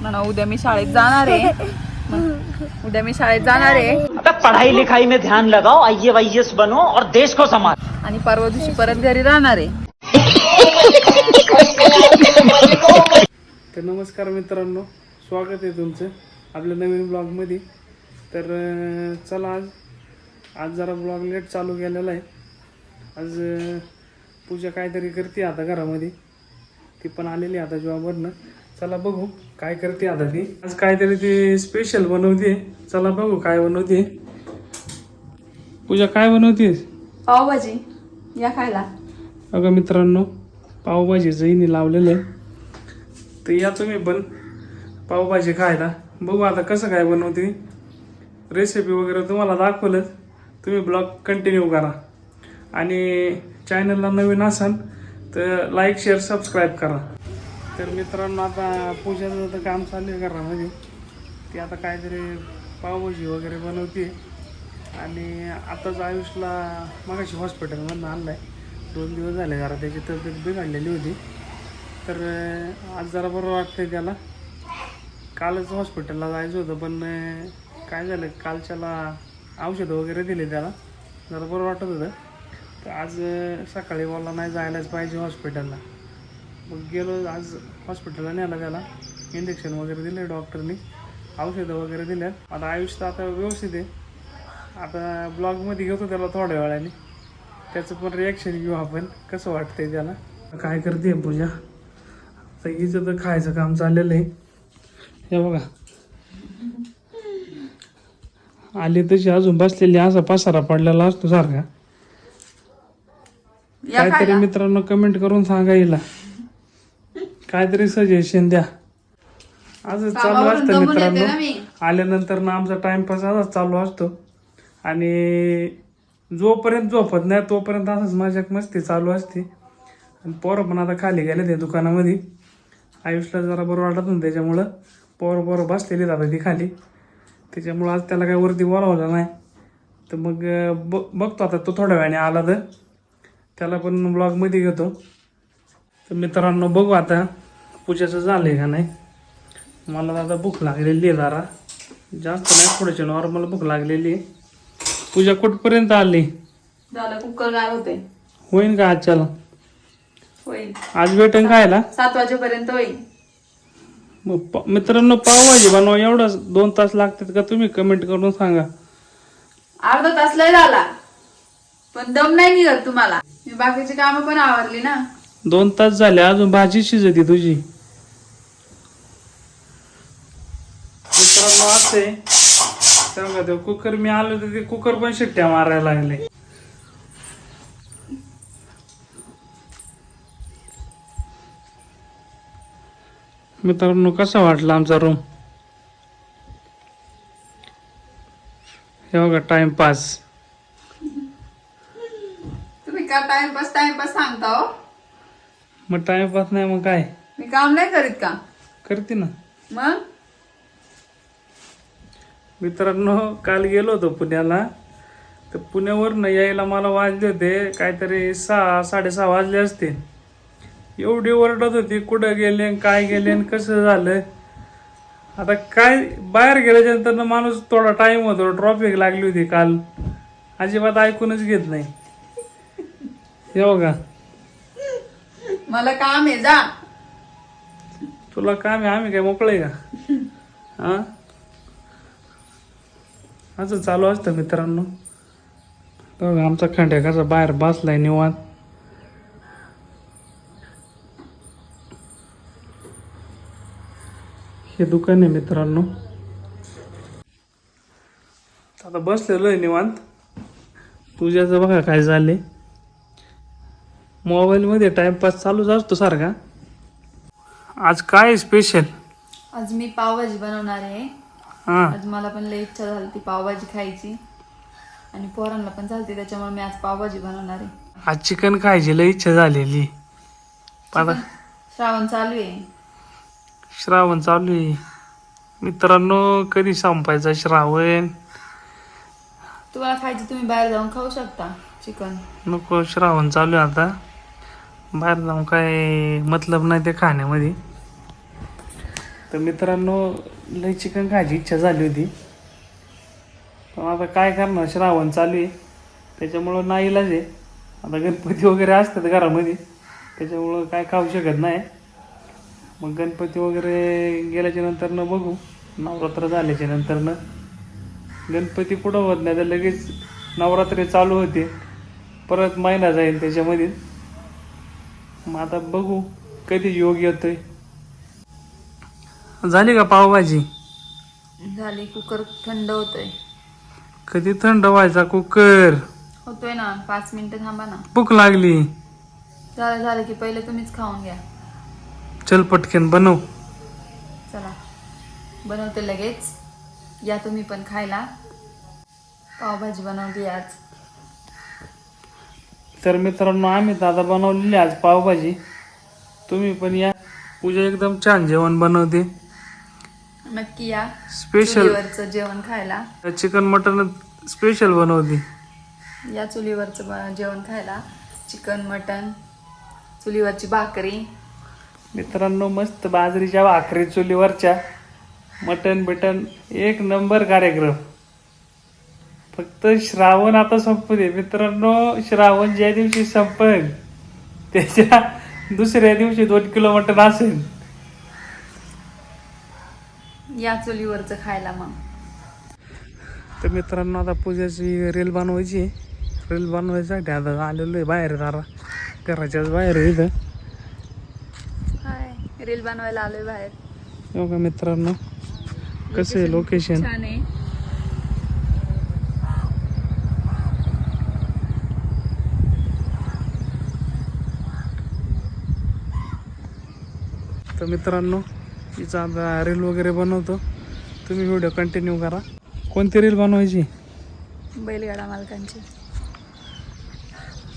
म्हणा उद्या मी शाळेत जाणार आहे. उद्या मी शाळेत जाणार आहे. पढ़ाई लिखाई में ध्यान लगाओ आई वाईएस बनो और देश को संभाल। आणि परवा दिवशी परत घरी राहणार आहे. तर नमस्कार मित्रांनो स्वागत आहे तुमचं आपल्या नवीन ब्लॉगमध्ये तर चला आज आज जरा ब्लॉग लेट चालू केलेला आहे. आज पूजा काहीतरी करते आता घरामध्ये. ती पण आलेली आहे आता जॉबवरनं चला बघू काय करते आता ती. आज काहीतरी ती स्पेशल बनवते चला बघू काय बनवते पूजा काय बनवते पावभाजी. या खायला. अगं मित्रांनो पावभाजी जैनी लावलेलं. आहे तर या तुम्ही पण पावभाजी खायला. बघू आता कसं काय बनवते. रेसिपी वगैरे तुम्हाला दाखवलंच. तुम्ही ब्लॉग कंटिन्यू करा. आणि चॅनलला नवीन असाल तर लाईक शेअर सबस्क्राईब करा. तर मित्रांनो आता पूजाचं तर काम चालू आहे घरामध्ये. ती आता काहीतरी पावभाजी वगैरे बनवते. आणि आताच आयुषला मगाशी हॉस्पिटलमधून आणलं आहे दोन दिवस झाले जरा त्याची तब्येत बिघडलेली होती. तर आज जरा बरं वाटतं त्याला. कालच हॉस्पिटलला जायचं होतं पण काय झालं कालच्याला औषधं वगैरे दिले त्याला. जरा बरं वाटत होतं. तर आज सकाळी बोला नाही जायलाच पाहिजे हॉस्पिटलला. मग गेलो आज हॉस्पिटलला नेला त्याला इंजेक्शन वगैरे दिले डॉक्टरनी औषधं वगैरे दिल्यात. आता आयुष तर आता व्यवस्थित आहे. आता ब्लॉगमध्ये घेतो त्याला थोड्या वेळाने. त्याचं पण रिॲक्शन घेऊ आपण. कसं वाटतंय त्याला? काय करते पूजा? आता हिचं तर खायचं काम चाललेलं आहे. हे बघा. आली तशी अजून बसलेली असा पसारा पडलेला असतो सारखा. या काहीतरी मित्रांनो कमेंट करून सांगा हिला. काहीतरी सजेशन द्या. असं चालू कामावरून असतं दमून येते मित्रांनो. ना मी. आल्यानंतर ना आमचा टाइमपास असाच चालू असतो. आणि जोपर्यंत झोपत नाही तोपर्यंत असंच माझ्या मस्ती चालू असते. आणि पोरं पण आता खाली गेले ते दुकानामध्ये. आयुषला जरा बरं वाटत ना त्याच्यामुळं. पोरं पोरं बसलेली आता ती खाली. त्याच्यामुळं आज त्याला काय वरती बोलावलं नाही. तर मग अं, ब बघतो आता तो थोड्या वेळाने आला तर. त्याला पण ब्लॉगमध्ये घेतो. तर मित्रांनो बघू आता पूजाचं झालंय का नाही. मला आता भूक लागलेली आहे जरा. जास्त नाही थोडीशी नॉर्मल भूक लागलेली आहे. पूजा कुठपर्यंत आली? झालं कुकर गार होते होईन का आजच्याला? होईल. आज भेटेन खायला सात वाजेपर्यंत होईल. मग प- मित्रांनो पावभाजी बनवा. एवढंच दोन तास लागतात का तुम्ही कमेंट करून सांगा. अर्धा तास लय झाला. पण दम नाही निघत तुम्हाला. मी बाकीची कामं पण आवरली ना. दोन तास झाले अजून भाजी शिजती तुझी. मित्रांनो असे सांगा ते कुकर मी आलो तर ते कुकर पण शिट्ट्या मारायला लागले. मित्रांनो कसा वाटला आमचा रूम हे बघा टाइमपास तुम्ही का टाइमपास टाइमपास सांगता हो? मग टाइमपास नाही मग काय? मी काम नाही करीत का? करते ना. मग? मित्रांनो काल गेलो होतो पुण्याला. तर पुण्यावरनं यायला मला वाजले होते. काहीतरी सहा साडेसहा वाजले असते एवढी ओरडत होती कुठं गेले आणि काय गेले आणि कसं झालं? आता काय बाहेर गेल्याच्यानंतर माणूस थोडा टाइम होतो. ट्रॉफिक लागली होती काल. अजिबात ऐकूनच घेत नाही. हे बघा. मला काम आहे जा. तुला काम आहे आम्ही काय मोकळे का? हा? असं चालू असतं मित्रांनो. बघा आमचा खंड्या कसा बाहेर बसलाय निवांत. हे दुकान आहे मित्रांनो. आता बसलेलो आहे निवांत. पूजाचं बघा काय झाले मोबाईलमध्ये टाइमपास चालूच असतो सारखा. आज काय स्पेशल आज मी पावभाजी बनवणार आहे. हा. आज मला पण लई इच्छा झाली ती पावभाजी खायची. आणि पोरांना पण चालते त्याच्यामुळे मी आज पावभाजी बनवणार आहे. आज चिकन खायची लई इच्छा झालेली. आता श्रावण चालू आहे. श्रावण चालू आहे. मित्रांनो कधी संपायचा श्रावण? तुम्हाला खायची तुम्ही बाहेर जाऊन खाऊ शकता चिकन नको श्रावण चालू आहे आता. बाहेर जाऊन काय मतलब नाही ते खाण्यामध्ये. तर मित्रांनो लय चिकन खायची इच्छा झाली होती. पण आता काय करणार? श्रावण चालू आहे. त्याच्यामुळं नाही इलाज आहे. आता गणपती वगैरे असतात घरामध्ये. त्याच्यामुळं काय खाऊ शकत नाही. मग गणपती वगैरे गेल्याच्या नंतरनं बघू. नवरात्र झाल्याच्या नंतरनं. गणपती पुढं होत नाही तर लगेच नवरात्री चालू होते. परत महिना जाईल त्याच्यामध्ये. मग आता बघू कधी योग येतोय. झाली का पावभाजी? झाली कुकर थंड होतोय. कधी थंड व्हायचा कुकर? होतोय ना पाच मिनिटं थांबा ना. भूक लागली. झालं झालं की पहिले तुम्हीच खाऊन घ्या. चल पटकन बनव. चला. बनवते लगेच. या तुम्ही पण खायला. पावभाजी बनवली आज. तर मित्रांनो आम्ही आता बनवलेली आज पावभाजी. तुम्ही पण या. पूजा एकदम छान जेवण बनवते. नक्की या. स्पेशल चुलीवरचं जेवण खायला. चिकन मटन स्पेशल बनवते. या चुलीवरचं ब- जेवण खायला. चिकन मटन चुलीवरची भाकरी. मित्रांनो मस्त बाजरीच्या भाकरी चुलीवरच्या. मटन बिटन एक नंबर कार्यक्रम. फक्त श्रावण आता संपू दे. मित्रांनो श्रावण ज्या दिवशी संपन त्याच्या दुसऱ्या दिवशी दोन किलो मटन असेल. या चुलीवरचं खायला मग. तर मित्रांनो आता पूजाची रील बनवायची. रील बनवायसाठी आता आलेलो आहे बाहेर जरा. घराच्याच बाहेर इथं. हाय रील बनवायला आलोय बाहेर. हो का मित्रांनो? कसं आहे लोकेशन छान आहे. तर मित्रांनो तिचा आता रील वगैरे बनवतो. तुम्ही व्हिडिओ कंटिन्यू करा. कोणती रील बनवायची? बैलगाडा मालकांची.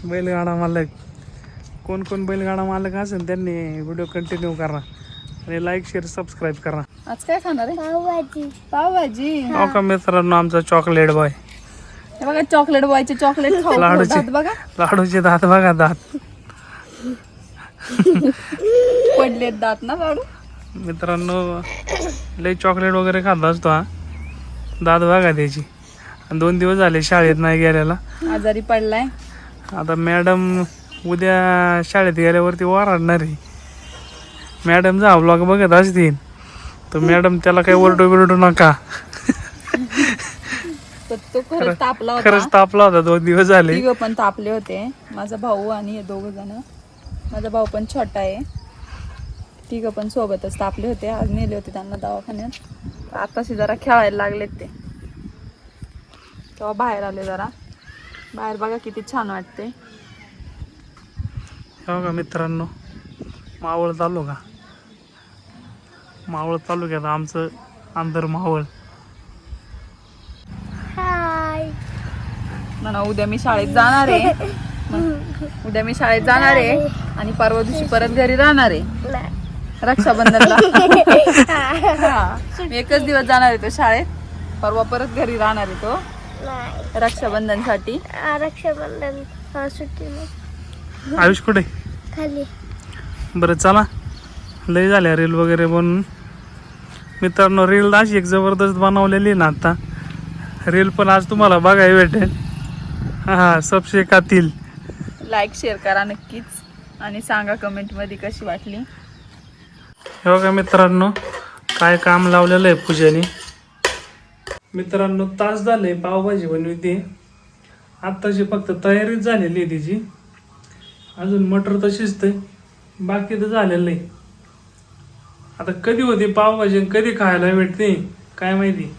बैलगाडा मालक. कोण कोण बैलगाडा मालक असेल त्यांनी व्हिडिओ कंटिन्यू करा. आणि लाईक शेअर सबस्क्राईब करा. आज काय खाणार आहे? पावभाजी. पावभाजी? हो का मित्रांनो आमचा चॉकलेट बॉय हे बघा चॉकलेट बॉयचे चॉकलेट खाऊ. लाडूचे. बघा. लाडूचे दात बघा दात. पडलेत दात ना लाडू मित्रांनो लय चॉकलेट वगैरे खात असतो हा. दात बघा त्याची. आणि दोन दिवस झाले शाळेत नाही गेलेला. आजारी पडलाय? आता मॅडम उद्या शाळेत गेल्यावरती ओरडणार आहे. मॅडम जा ब्लॉग बघत असतील. तर मॅडम त्याला काही ओरडू बिरडू नका. तर तो खरंच तापला होता. खरंच तापला होता दोन दिवस झाले. तिघ पण तापले होते. माझा भाऊ आणि हे दोघ जण. माझा भाऊ पण छोटा आहे. तिघ पण सोबतच तापले होते. आज नेले होते त्यांना दवाखान्यात. आताशी जरा खेळायला लागलेत ते. तेव्हा बाहेर आले जरा. बाहेर बघा किती छान वाटते हो का मित्रांनो मावळ चालू का मावळ तालुक्यात आमचं आंतर मावळ. ना ना उद्या मी शाळेत जाणार आहे. उद्या मी शाळेत जाणार आहे आणि परवा दिवशी परत घरी राहणार आहे. रक्षाबंधनला. हा. मी एकच दिवस जाणार आहे तो शाळेत. परवा परत घरी राहणार आहे तो. रक्षाबंधनसाठी रक्षाबंधन. हा सुट्टी नाही. आयुष कुठे? खाली. बरं चला. लय झाल्या रील वगैरे बनवून मित्रांनो रील अशी एक जबरदस्त बनवलेली आहे ना आता. रील पण आज तुम्हाला बघायला भेटेल. हा हा सबसे कातील लाईक शेअर करा नक्कीच. आणि सांगा कमेंटमध्ये कशी वाटली. हे बघा मित्रांनो काय काम लावलेलं आहे पूजेने. मित्रांनो तास झाले पावभाजी बनवते आत्ताची फक्त तयारीच झालेली आहे तिची. अजून मटर तशीच ते बाकी तर झालेलं नाही. आता कधी होती पावभाजी कधी खायला भेटते काय माहिती.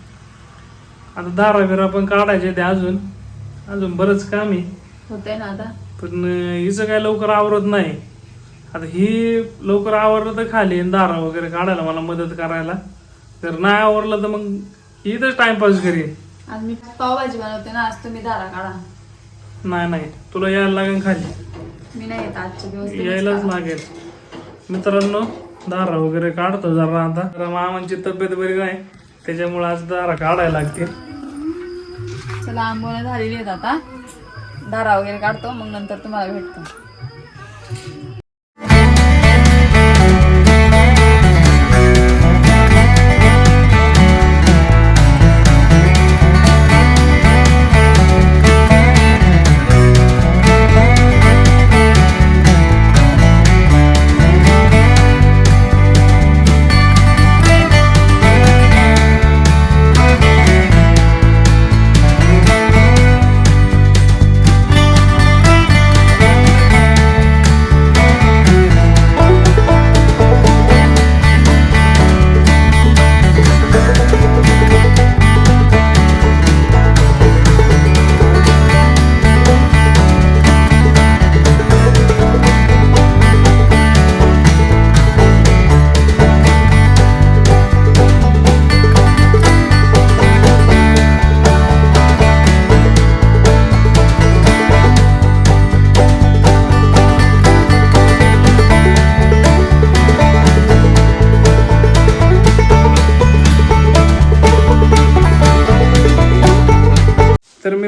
आता दारा बिरा पण काढायचे ते अजून. अजून बरंच काम आहे. होतंय ना आता. पण हिचं काय लवकर आवरत नाही. आता ही लवकर आवरलं तर खाली दारा वगैरे काढायला मला मदत करायला. जर नाही आवरलं तर मग ही तर टाइमपास करेन आज मी पावभाजी बनवते ना आज तुम्ही दारा काढा. नाही नाही. तुला यायला लागेल खाली. मी नाही येत आजचे दिवस यायलाच. लागेल. मित्रांनो दारा वगैरे काढतो जरा आता. जरा मामांची तब्येत बरी नाही त्याच्यामुळे आज दारा काढायला लागते चला आंबोळ्या झालेली आहेत आता. दारा वगैरे काढतो मग नंतर तुम्हाला भेटतो.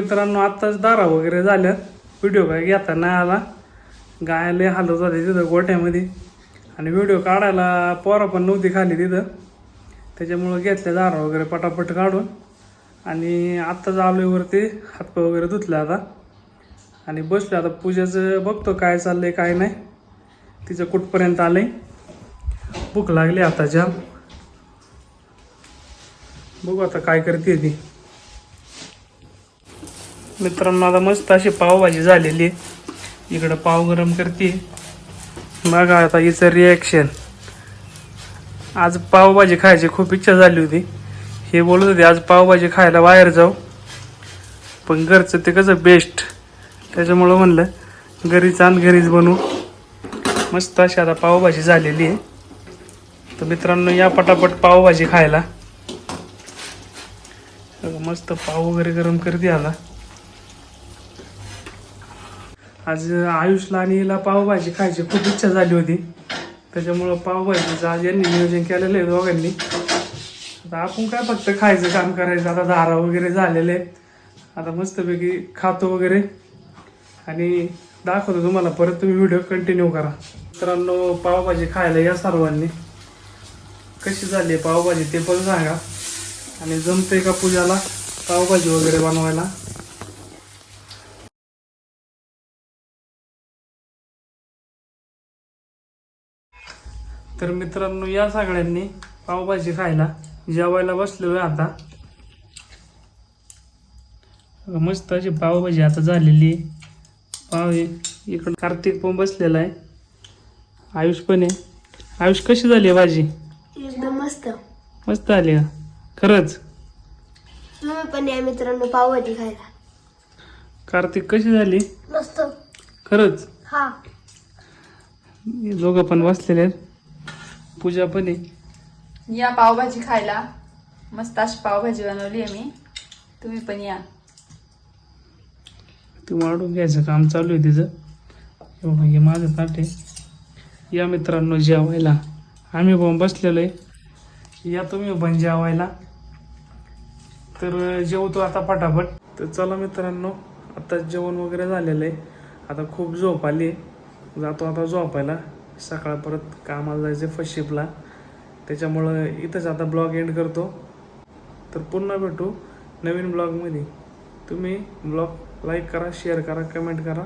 मित्रांनो आत्ताच दारा वगैरे झाल्यात. व्हिडिओ काय घेता नाही आला गायला हालत होते तिथं गोठ्यामध्ये. आणि व्हिडिओ काढायला पोरं पण नव्हती खाली तिथं. त्याच्यामुळं घेतले दारा वगैरे पटापट काढून. आणि आत्ताच आलोवरती हातपाय वगैरे धुतले आता. आणि बसले आता पूजाचं बघतो काय चाललंय काय नाही. तिचं कुठपर्यंत आलंय. भूक लागली आता जाम बघू आता काय करते ती. मित्रांनो आता मस्त अशी पावभाजी झालेली. आहे इकडं पाव गरम करते. बघा आता हिचं रिॲक्शन आज पावभाजी खायची खूप इच्छा झाली होती. हे बोलत होते आज पावभाजी खायला बाहेर जाऊ. पण घरचं ते कसं बेस्ट त्याच्यामुळं म्हणलं घरीच आण घरीच बनवू. मस्त अशी आता पावभाजी झालेली आहे. तर मित्रांनो या पटापट पावभाजी खायला. मस्त पाव वगैरे गरम करते आला आज आयुषला आणि हिला पावभाजी खायची खूप इच्छा झाली होती. त्याच्यामुळं पावभाजीचं आज यांनी नियोजन केलेलं आहे दोघांनी. आता आपण काय फक्त खायचं काम करायचं आता दारा वगैरे झालेले आहेत. आता मस्तपैकी खातो वगैरे. आणि दाखवतो तुम्हाला परत तुम्ही व्हिडिओ कंटिन्यू करा. मित्रांनो पावभाजी खायला या सर्वांनी. कशी झाली आहे पावभाजी ते पण सांगा. आणि जमते का पूजाला पावभाजी वगैरे बनवायला? तर मित्रांनो या सगळ्यांनी पावभाजी खायला जेवायला बसलेलो आहे आता. मस्त अशी पावभाजी आता झालेली पाव इकडं कार्तिक पण बसलेला आहे. आयुष पण आहे. आयुष कशी झाली आहे भाजी? एकदम मस्त. मस्त आली खरंच? तुम्ही पण या मित्रांनो पावभाजी खायला. कार्तिक कशी झाली? मस्त. खरंच? हा. हे दोघं पण बसलेले आहेत. पूजा पण आहे. या पावभाजी खायला. मस्त अशी पावभाजी बनवली आहे मी. तुम्ही पण या. ती वाढून घ्यायचं काम चालू आहे तिचं. हे हे माझं ताट आहे. या मित्रांनो जेवायला. आम्ही पण बसलेलो आहे. या तुम्ही पण जेवायला. तर जेवतो आता पटापट. तर चला मित्रांनो आता जेवण वगैरे झालेलं आहे. आता खूप झोप आली आहे. जातो आता झोपायला. सकाळ परत कामाला जायचं फर्स्ट शिपला त्याच्यामुळं इथंच आता ब्लॉग एंड करतो. तर पुन्हा भेटू नवीन ब्लॉगमध्ये. तुम्ही ब्लॉग लाईक करा शेअर करा कमेंट करा.